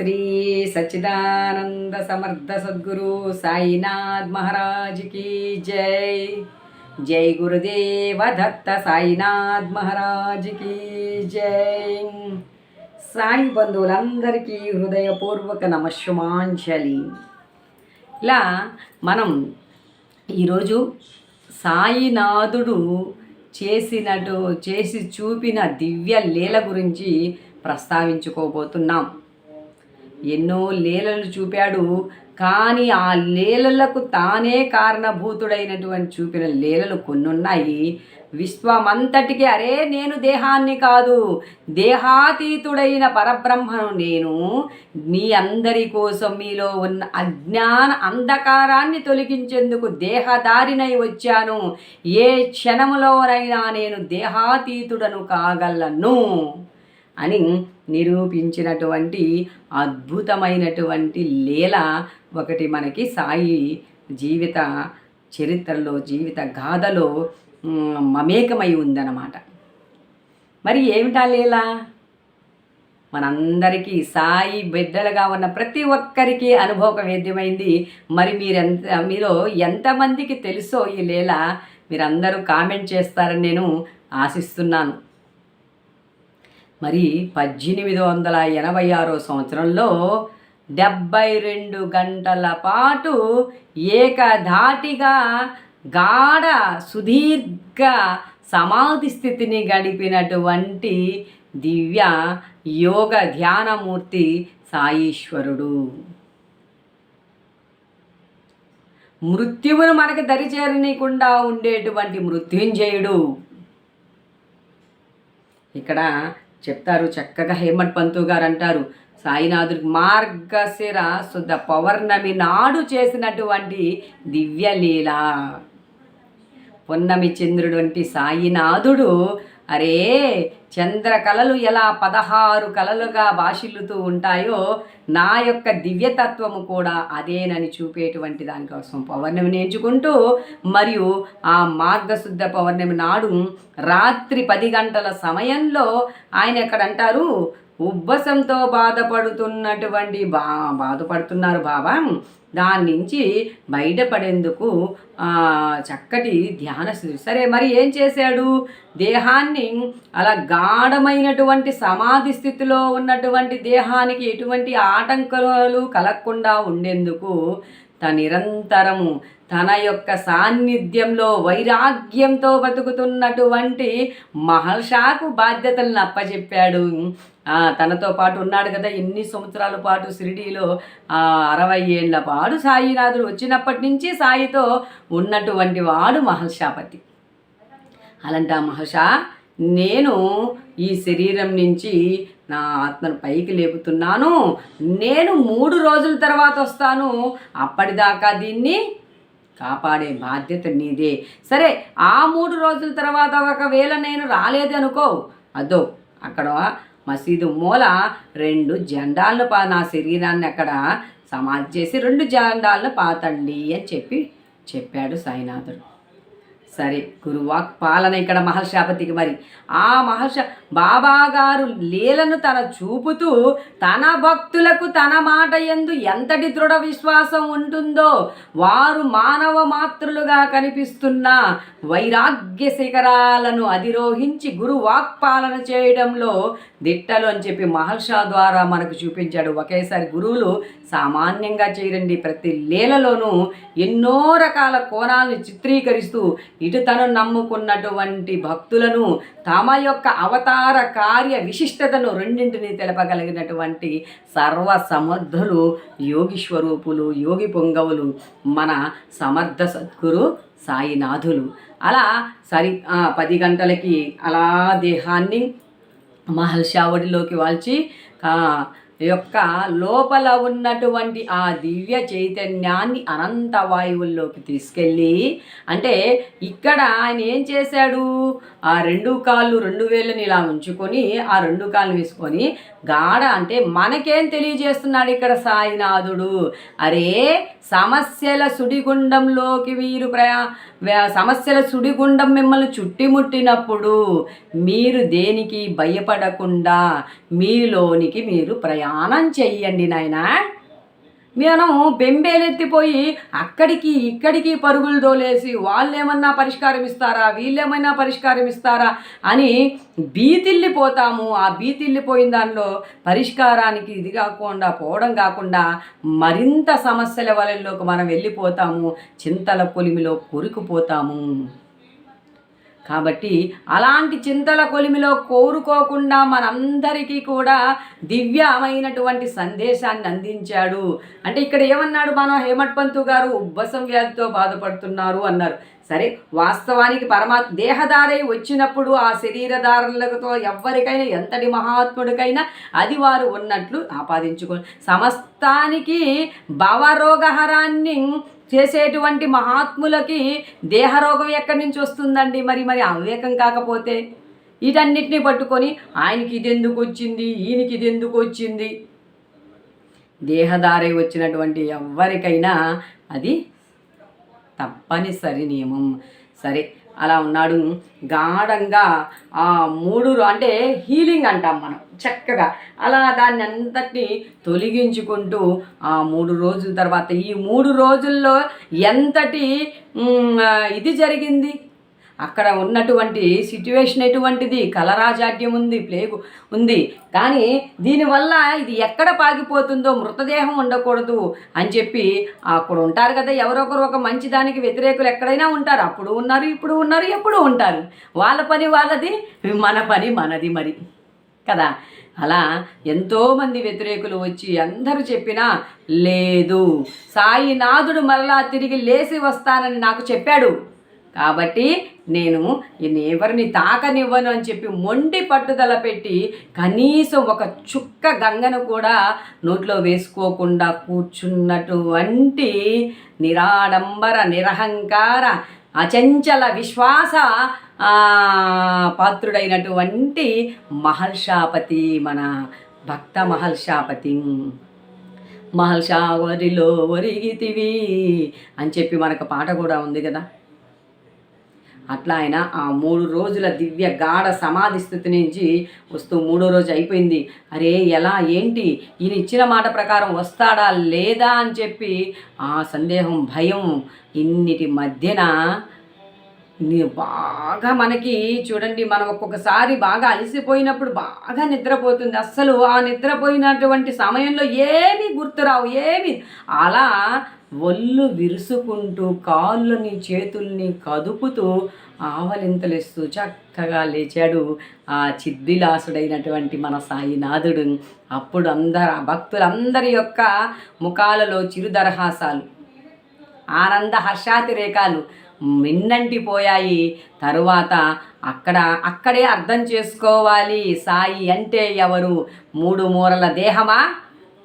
శ్రీ సచ్చిదానంద సమర్థ సద్గురు సాయినాథ్ మహారాజ్కి జై. జై గురుదేవ దత్త సాయినాథ్ మహారాజ్కి జై. సాయి బంధువులందరికీ హృదయపూర్వక నమశుమాంజలి ఇలా మనం ఈరోజు సాయినాథుడు చేసినట్టు చేసి చూపిన దివ్య లీల గురించి ప్రస్తావించుకోబోతున్నాం. ఎన్నో లీలలు చూపాడు. కానీ ఆ లీలలకు తానే కారణభూతుడైనటువంటి చూపిన లీలలు కొన్ని ఉన్నాయి విశ్వమంతటికి అరే నేను దేహాన్ని కాదు. దేహాతీతుడైన పరబ్రహ్మను నేను. మీ అందరి కోసం మీలో ఉన్న అజ్ఞాన అంధకారాన్ని తొలగించేందుకు దేహదారినై వచ్చాను. ఏ క్షణములోనైనా నేను దేహాతీతుడను కాగలను అని నిరూపించినటువంటి అద్భుతమైనటువంటి లీల ఒకటి మనకి సాయి జీవిత చరిత్రలో జీవిత గాథలో మమేకమై ఉందన్నమాట. మరి ఏమిటా లీల? మనందరికీ సాయి బిడ్డలుగా ఉన్న ప్రతి ఒక్కరికి అనుభవవేద్యమైంది మరి మీరెంత మీలో ఎంతమందికి తెలుసో ఈ లీల? మీరందరూ కామెంట్ చేస్తారని నేను ఆశిస్తున్నాను. మరి పద్దెనిమిది వందల ఎనభై ఆరో సంవత్సరంలో డెబ్బై రెండు గంటల పాటు ఏకధాటిగా గాఢ సుదీర్ఘ సమాధి స్థితిని గడిపినటువంటి దివ్య యోగ ధ్యానమూర్తి సాయీశ్వరుడు. మృత్యువును మనకు దరిచేరనీయకుండా ఉండేటువంటి మృత్యుంజయుడు. ఇక్కడ చెప్తారు చక్కగా హేమంత్ పంతు గారు అంటారు సాయినాథుడికి మార్గశిర శుద్ధ పౌర్ణమి నాడు చేసినటువంటి దివ్యలీల. పొన్నమి చంద్రుడు వంటి సాయినాథుడు అరే చంద్ర కళలు ఎలా పదహారు కళలుగా భాషిల్లుతూ ఉంటాయో నా యొక్క దివ్యతత్వము కూడా అదేనని చూపేటువంటి దానికోసం పౌర్ణమిని ఎంచుకుంటూ మరియు ఆ మార్గశుద్ధ పౌర్ణమి నాడు రాత్రి పది గంటల సమయంలో ఆయన ఎక్కడ అంటారు ఉబ్బసంతో బాధపడుతున్నటువంటి బా బాధపడుతున్నారు బాబా. దాని నుంచి బయటపడేందుకు చక్కటి ధ్యాన సరే మరి ఏం చేశాడు? దేహాన్ని అలా గాఢమైనటువంటి సమాధి స్థితిలో ఉన్నటువంటి దేహానికి ఎటువంటి ఆటంకాలు కలగకుండా ఉండేందుకు తన నిరంతరము తన యొక్క సాన్నిధ్యంలో వైరాగ్యంతో బతుకుతున్నటువంటి మహర్షాకు బాధ్యతలను అప్పచెప్పాడు తనతో పాటు ఉన్నాడు కదా ఎన్ని సంవత్సరాల పాటు షిరిడీలో అరవై ఏళ్ళ పాటు సాయినాథుడు వచ్చినప్పటి నుంచి సాయితో ఉన్నటువంటి వాడు మహర్షాపతి. అలాంటి ఆ మహర్షా నేను ఈ శరీరం నుంచి నా ఆత్మను పైకి లేపుతున్నాను. నేను మూడు రోజుల తర్వాత వస్తాను. అప్పటిదాకా దీన్ని కాపాడే బాధ్యత నీదే. సరే ఆ మూడు రోజుల తర్వాత ఒకవేళ నేను రాలేదనుకో అదో అక్కడ మసీదు మూల రెండు జెండాలను పా నా శరీరాన్ని అక్కడ సమాధి చేసి రెండు జెండాలను పాతండి అని చెప్పి చెప్పాడు సాయినాథుడు. సరే గురువాక్ పాలన ఇక్కడ మహర్షాపతికి మరి. ఆ మహర్ష బాబా గారు లీలను తన చూపుతూ తన భక్తులకు తన మాట ఎందు ఎంతటి దృఢ విశ్వాసం ఉంటుందో వారు మానవ మాతృలుగా కనిపిస్తున్న వైరాగ్య శిఖరాలను అధిరోహించి గురు వాక్పాలన చేయడంలో దిట్టలు అని చెప్పి మహర్షా ద్వారా మనకు చూపించాడు. ఒకేసారి గురువులు సామాన్యంగా చేయరండి ప్రతి లీలలోనూ ఎన్నో రకాల కోణాలను చిత్రీకరిస్తూ ఇటు తను నమ్ముకున్నటువంటి భక్తులను తమ యొక్క అవతార కార్య విశిష్టతను రెండింటిని తెలపగలిగినటువంటి సర్వ సమర్థులు యోగి స్వరూపులు యోగి పొంగవులు మన సమర్థ సద్గురు సాయినాథులు. అలా సరి పది గంటలకి అలా దేహాన్ని మహల్షావడిలోకి వాల్చి యొక్క లోపల ఉన్నటువంటి ఆ దివ్య చైతన్యాన్ని అనంత వాయువుల్లోకి తీసుకెళ్ళి అంటే ఇక్కడ ఆయన ఏం చేశాడు? ఆ రెండు కాళ్ళు రెండు వేళ్ళని ఇలా ఉంచుకొని ఆ రెండు కాళ్ళు వేసుకొని గాఢ అంటే మనకేం తెలియజేస్తున్నాడు ఇక్కడ సాయినాథుడు? అరే సమస్యల సుడిగుండంలోకి వీరు ప్రయా సమస్యల సుడిగుండం మిమ్మల్ని చుట్టిముట్టినప్పుడు మీరు దేనికి భయపడకుండా మీలోనికి మీరు ప్రయాణం ధ్యానం చెయ్యండి నాయనా. మనం బెంబేలెత్తిపోయి అక్కడికి ఇక్కడికి పరుగులు దోలేసి వాళ్ళేమన్నా పరిష్కారం ఇస్తారా వీళ్ళేమైనా పరిష్కారం ఇస్తారా అని బీతిల్లిపోతాము ఆ బీతిల్లిపోయిన దానిలో పరిష్కారానికి ఇది కాకుండా పోవడం కాకుండా మరింత సమస్యల వలల్లోకి మనం వెళ్ళిపోతాము. చింతల పొలిమిలో కొరుకుపోతాము. కాబట్టి అలాంటి చింతల కొలిమిలో కోరుకోకుండా మనందరికీ కూడా దివ్యమైనటువంటి సందేశాన్ని అందించాడు. అంటే ఇక్కడ ఏమన్నాడు మనం హేమట్ పంతు గారు? ఉబ్బసం వ్యాధితో బాధపడుతున్నారు అన్నారు. సరే వాస్తవానికి పరమాత్మ దేహధారై వచ్చినప్పుడు ఆ శరీరధారణలతో ఎవరికైనా ఎంతటి మహాత్ముడికైనా అది వారు ఉన్నట్లు ఆపాదించుకో సమస్తానికి భవరోగహరాన్ని చేసేటువంటి మహాత్ములకి దేహరోగం ఎక్కడి నుంచి వస్తుందండి? మరి మరి అవివేకం కాకపోతే? వీటన్నిటిని పట్టుకొని ఆయనకి ఇది ఎందుకు వచ్చింది? ఈయనకి ఇది ఎందుకు వచ్చింది? దేహధారై వచ్చినటువంటి ఎవరికైనా అది తప్పనిసరి నియమం. సరే అలా ఉన్నాడు. గాఢంగా ఆ మూడు అంటే హీలింగ్ అంటాం మనం చక్కగా. అలా దాన్ని అంతటిని తొలగించుకుంటూ ఆ మూడు రోజుల తర్వాత ఈ మూడు రోజుల్లో ఎంతటి ఇది జరిగింది? అక్కడ ఉన్నటువంటి సిట్యువేషన్ ఎటువంటిది? కలరాజాడ్యం ఉంది ప్లేగు ఉంది. కానీ దీనివల్ల ఇది ఎక్కడ పాగిపోతుందో మృతదేహం ఉండకూడదు అని చెప్పి అక్కడ ఉంటారు కదా ఎవరొకరు ఒక మంచి దానికి వ్యతిరేకులు ఎక్కడైనా ఉంటారు. అప్పుడు ఉన్నారు ఇప్పుడు ఉన్నారు ఎప్పుడు ఉంటారు. వాళ్ళ పని వాళ్ళది మన పని మనది మరి. కదా? అలా ఎంతోమంది వ్యతిరేకులు వచ్చి అందరూ చెప్పినా లేదు. సాయినాథుడు మరలా తిరిగి లేచి వస్తానని నాకు చెప్పాడు. కాబట్టి నేను ఎవరిని తాకనివ్వను అని చెప్పి మొండి పట్టుదల పెట్టి కనీసం ఒక చుక్క గంగను కూడా నోట్లో వేసుకోకుండా కూర్చున్నటువంటి నిరాడంబర నిరహంకార అచంచల విశ్వాస పాత్రుడైనటువంటి మహర్షాపతి మన భక్త మహర్షాపతి. మహర్షావరిలో ఒరిగితివి అని చెప్పి మనకు పాట కూడా ఉంది కదా. అట్లా ఆయన ఆ మూడు రోజుల దివ్య గాఢ సమాధి స్థితి నుంచి వస్తూ మూడో రోజు అయిపోయింది. అరే ఎలా? ఏంటి? ఈయన ఇచ్చిన మాట ప్రకారం వస్తాడా లేదా అని చెప్పి ఆ సందేహం భయం ఇన్నిటి మధ్యన బాగా మనకి చూడండి మనం ఒక్కొక్కసారి బాగా అలసిపోయినప్పుడు బాగా నిద్రపోతుంది. అస్సలు ఆ నిద్రపోయినటువంటి సమయంలో ఏమీ గుర్తురావు ఏమి. అలా ఒళ్ళు విరుసుకుంటూ కాళ్ళని చేతుల్ని కదుపుతూ ఆవలింతలేస్తూ చక్కగా లేచాడు ఆ చిద్దిలాసుడైనటువంటి మన సాయినాథుడు. అప్పుడు అందరు భక్తులందరి యొక్క ముఖాలలో చిరుదరహాసాలు ఆనంద హర్షాతిరేకాలు మిన్నంటిపోయాయి తరువాత అక్కడ అక్కడే అర్థం చేసుకోవాలి. సాయి అంటే ఎవరు? మూడు మూరల దేహమా?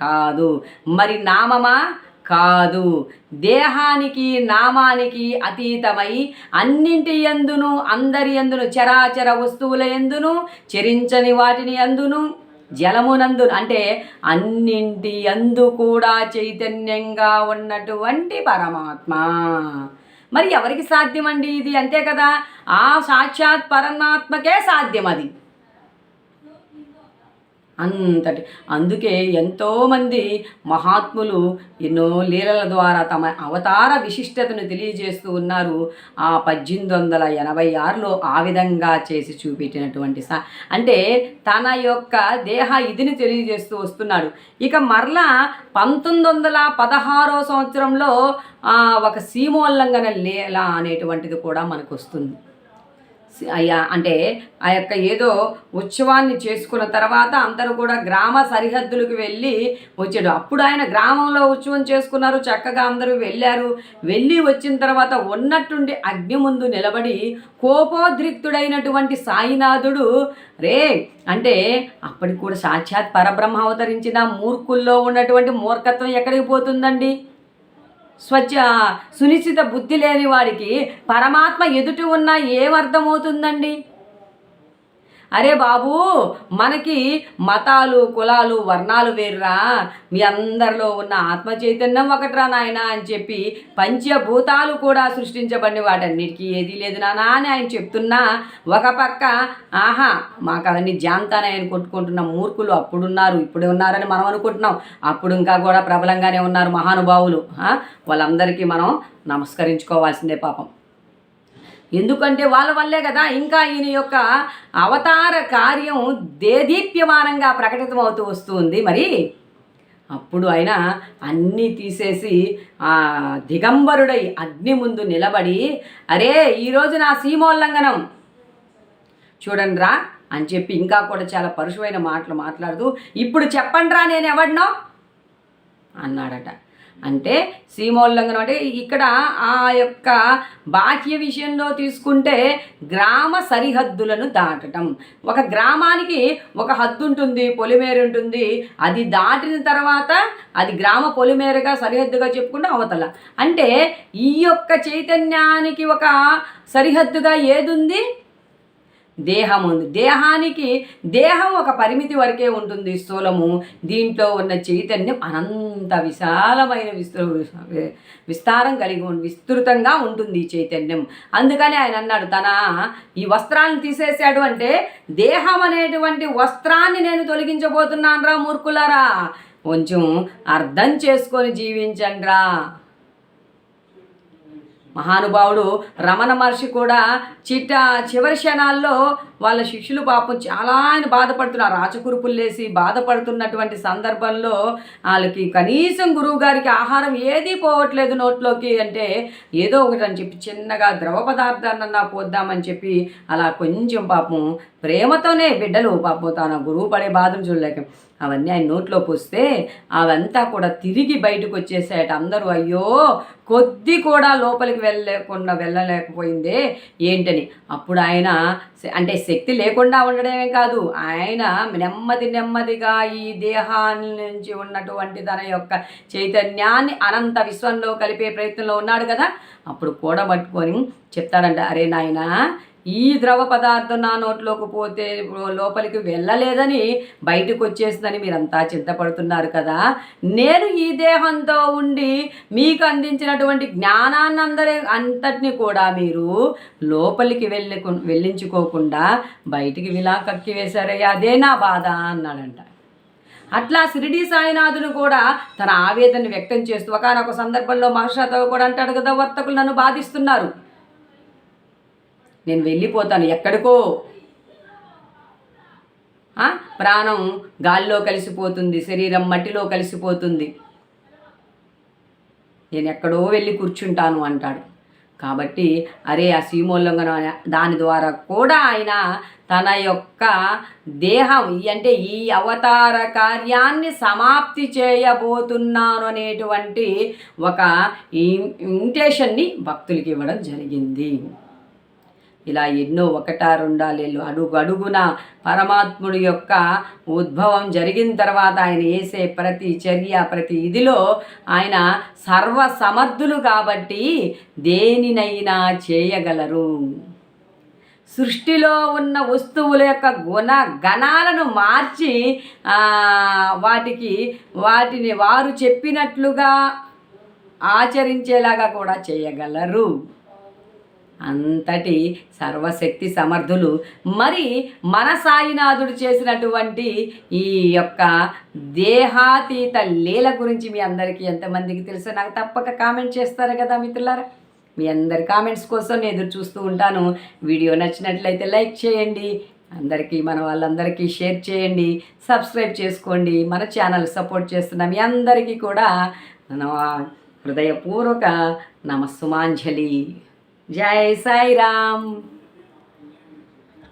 కాదు. మరి నామమా? కాదు. దేహానికి నామానికి అతీతమై అన్నింటి ఎందును అందరి ఎందును చరాచర వస్తువుల ఎందును చెరించని వాటిని అందును జలమునందు అంటే అన్నింటి అందు కూడా చైతన్యంగా ఉన్నటువంటి పరమాత్మ. మరి ఎవరికి సాధ్యమండి ఇది? అంతే కదా. ఆ సాక్షాత్ పరమాత్మకే సాధ్యం అది అంతటి. అందుకే ఎంతోమంది మహాత్ములు ఎన్నో లీలల ద్వారా తమ అవతార విశిష్టతను తెలియజేస్తూ ఉన్నారు. ఆ పద్దెనిమిది వందల ఎనభై ఆరులో ఆ విధంగా చేసి చూపెట్టినటువంటి సా అంటే తన యొక్క దేహ ఇదిని తెలియజేస్తూ వస్తున్నాడు. ఇక మరలా పంతొమ్మిది వందల పదహారో సంవత్సరంలో ఒక సీమోల్లంఘన లీల అనేటువంటిది కూడా మనకు వస్తుంది. అయ్యా అంటే ఆ యొక్క ఏదో ఉత్సవాన్ని చేసుకున్న తర్వాత అందరూ కూడా గ్రామ సరిహద్దులకు వెళ్ళి వచ్చాడు. అప్పుడు ఆయన గ్రామంలో ఉత్సవం చేసుకున్నారు చక్కగా అందరూ వెళ్ళారు. వెళ్ళి వచ్చిన తర్వాత ఉన్నట్టుండి అగ్ని ముందు నిలబడి కోపోద్రిక్తుడైనటువంటి సాయినాథుడు రే అంటే అప్పటికి కూడా సాక్షాత్ పరబ్రహ్మ అవతరించిన మూర్ఖుల్లో ఉన్నటువంటి మూర్ఖత్వం ఎక్కడికి పోతుందండి? స్వచ్ఛ సునిశ్చిత బుద్ధి లేని వాడికి పరమాత్మ ఎదుటి ఉన్నా ఏమర్థమవుతుందండి అరే బాబు మనకి మతాలు కులాలు వర్ణాలు వేరురా. మీ అందరిలో ఉన్న ఆత్మ చైతన్యం ఒకట్రా నాయన అని చెప్పి పంచభూతాలు కూడా సృష్టించబడిన వాటన్నిటికీ ఏది లేదు నానా అని ఆయన చెప్తున్నా. ఒక పక్క ఆహా మాకు అవన్నీ జాంతానని కొట్టుకుంటున్న మూర్ఖులు అప్పుడున్నారు ఇప్పుడు ఉన్నారని మనం అనుకుంటున్నాం. అప్పుడు ఇంకా కూడా ప్రబలంగానే ఉన్నారు మహానుభావులు. వాళ్ళందరికీ మనం నమస్కరించుకోవాల్సిందే పాపం. ఎందుకంటే వాళ్ళ వల్లే కదా ఇంకా ఈయన యొక్క అవతార కార్యం దేదీప్యమానంగా ప్రకటితమవుతూ వస్తుంది. మరి అప్పుడు ఆయన అన్నీ తీసేసి ఆ దిగంబరుడై అగ్ని ముందు నిలబడి అరే ఈరోజు నా సీమోల్లంఘనం. చూడండి రా అని చెప్పి ఇంకా కూడా చాలా పరుషమైన మాటలు మాట్లాడుతూ ఇప్పుడు చెప్పండి రా నేను ఎవడినో అన్నాడట. అంటే సీమోల్లంఘనం అంటే ఇక్కడ ఆ యొక్క బాహ్య విషయంలో తీసుకుంటే గ్రామ సరిహద్దులను దాటటం. ఒక గ్రామానికి ఒక హద్దు ఉంటుంది పొలిమేర ఉంటుంది. అది దాటిన తర్వాత అది గ్రామ పొలిమేరగా సరిహద్దుగా చెప్పుకుంటే అవతల. అంటే ఈ యొక్క చైతన్యానికి ఒక సరిహద్దుగా ఏదుంది? దేహం ఉంది దేహానికి దేహం ఒక పరిమితి వరకే ఉంటుంది స్థూలము. దీంట్లో ఉన్న చైతన్యం అనంత విశాలమైన విస్తృ విస్తారం కలిగి ఉం- విస్తృతంగా ఉంటుంది ఈ చైతన్యం. అందుకని ఆయన అన్నాడు తన ఈ వస్త్రాన్ని తీసేసాడు అంటే దేహం అనేటువంటి వస్త్రాన్ని నేను తొలగించబోతున్నాను రా మూర్ఖులారా. కొంచెం అర్థం చేసుకొని జీవించండి రా మహానుభావుడు రమణ మహర్షి కూడా చిట్ట చివరి క్షణాల్లో వాళ్ళ శిష్యులు పాపం చాలా ఆయన బాధపడుతున్నారు. రాచకురుపులు లేసి బాధపడుతున్నటువంటి సందర్భంలో వాళ్ళకి కనీసం గురువు గారికి ఆహారం ఏదీ పోవట్లేదు నోట్లోకి అంటే ఏదో ఒకటి అని చెప్పి చిన్నగా ద్రవ పదార్థాన్నన్నా పోద్దామని చెప్పి అలా కొంచెం పాపం ప్రేమతోనే బిడ్డలు పాపం తన గురువు పడే బాధను చూడలేక అవన్నీ ఆయన నోట్లో పోస్తే అవంతా కూడా తిరిగి బయటకు వచ్చేసాయట. అందరూ అయ్యో కొద్ది కూడా లోపలికి వెళ్ళలేకుండా వెళ్ళలేకపోయిందే ఏంటని. అప్పుడు ఆయన అంటే శక్తి లేకుండా ఉండడమే కాదు. ఆయన నెమ్మది నెమ్మదిగా ఈ దేహాన్ని నుంచి ఉన్నటువంటి తన యొక్క చైతన్యాన్ని అనంత విశ్వంలో కలిపే ప్రయత్నంలో ఉన్నాడు కదా. అప్పుడు కూడబట్టుకొని చెప్తాడంట అరే నాయనా ఈ ద్రవ పదార్థం నా నోట్లోకి పోతే లోపలికి వెళ్ళలేదని బయటకు వచ్చేసిందని మీరంతా చింతపడుతున్నారు కదా. నేను ఈ దేహంతో ఉండి మీకు అందించినటువంటి జ్ఞానాన్ని అందరి అంతటిని కూడా మీరు లోపలికి వెళ్ళి వెళ్ళించుకోకుండా బయటికి విలా కక్కి వేశారయ్యా అదే నా బాధ అన్నాడంట. అట్లా షిరిడి సాయినాథును కూడా తన ఆవేదన వ్యక్తం చేస్తూ ఒకనొక సందర్భంలో మహర్షాతో కూడా అంటాడు కదా వర్తకులు నన్ను బాధిస్తున్నారు. నేను వెళ్ళిపోతాను ఎక్కడికో. ప్రాణం గాలిలో కలిసిపోతుంది శరీరం మట్టిలో కలిసిపోతుంది. నేను ఎక్కడో వెళ్ళి కూర్చుంటాను అంటాడు. కాబట్టి అరే ఆ సీమోల్లంఘన దాని ద్వారా కూడా ఆయన తన యొక్క దేహం ఈ- అంటే ఈ అవతార కార్యాన్ని సమాప్తి చేయబోతున్నాను అనేటువంటి ఒక ఇంటేషన్ని భక్తులకి ఇవ్వడం జరిగింది. ఇలా ఎన్నో ఒకటా రెండాలేళ్ళు అడుగు అడుగున పరమాత్ముడి యొక్క ఉద్భవం జరిగిన తర్వాత ఆయన వేసే ప్రతి చర్య ప్రతి ఇదిలో ఆయన సర్వ సమర్థులు కాబట్టి దేనినైనా చేయగలరు. సృష్టిలో ఉన్న వస్తువుల యొక్క గుణ గణాలను మార్చి వాటికి వాటిని వారు చెప్పినట్లుగా ఆచరించేలాగా కూడా చేయగలరు. అంతటి సర్వశక్తి సమర్థులు. మరి మన సాయినాథుడు చేసినటువంటి ఈ యొక్క దేహాతీత లీల గురించి మీ అందరికీ ఎంతమందికి తెలుసో నాకు తప్పక కామెంట్ చేస్తారు కదా మిత్రులారా. మీ అందరి కామెంట్స్ కోసం నేను ఎదురు చూస్తూ ఉంటాను. వీడియో నచ్చినట్లయితే లైక్ చేయండి. అందరికీ మన వాళ్ళందరికీ షేర్ చేయండి. సబ్స్క్రైబ్ చేసుకోండి. మన ఛానల్ సపోర్ట్ చేస్తున్న మీ అందరికీ కూడా హృదయపూర్వక నమస్సుమాంజలి. జై సాయిరామ్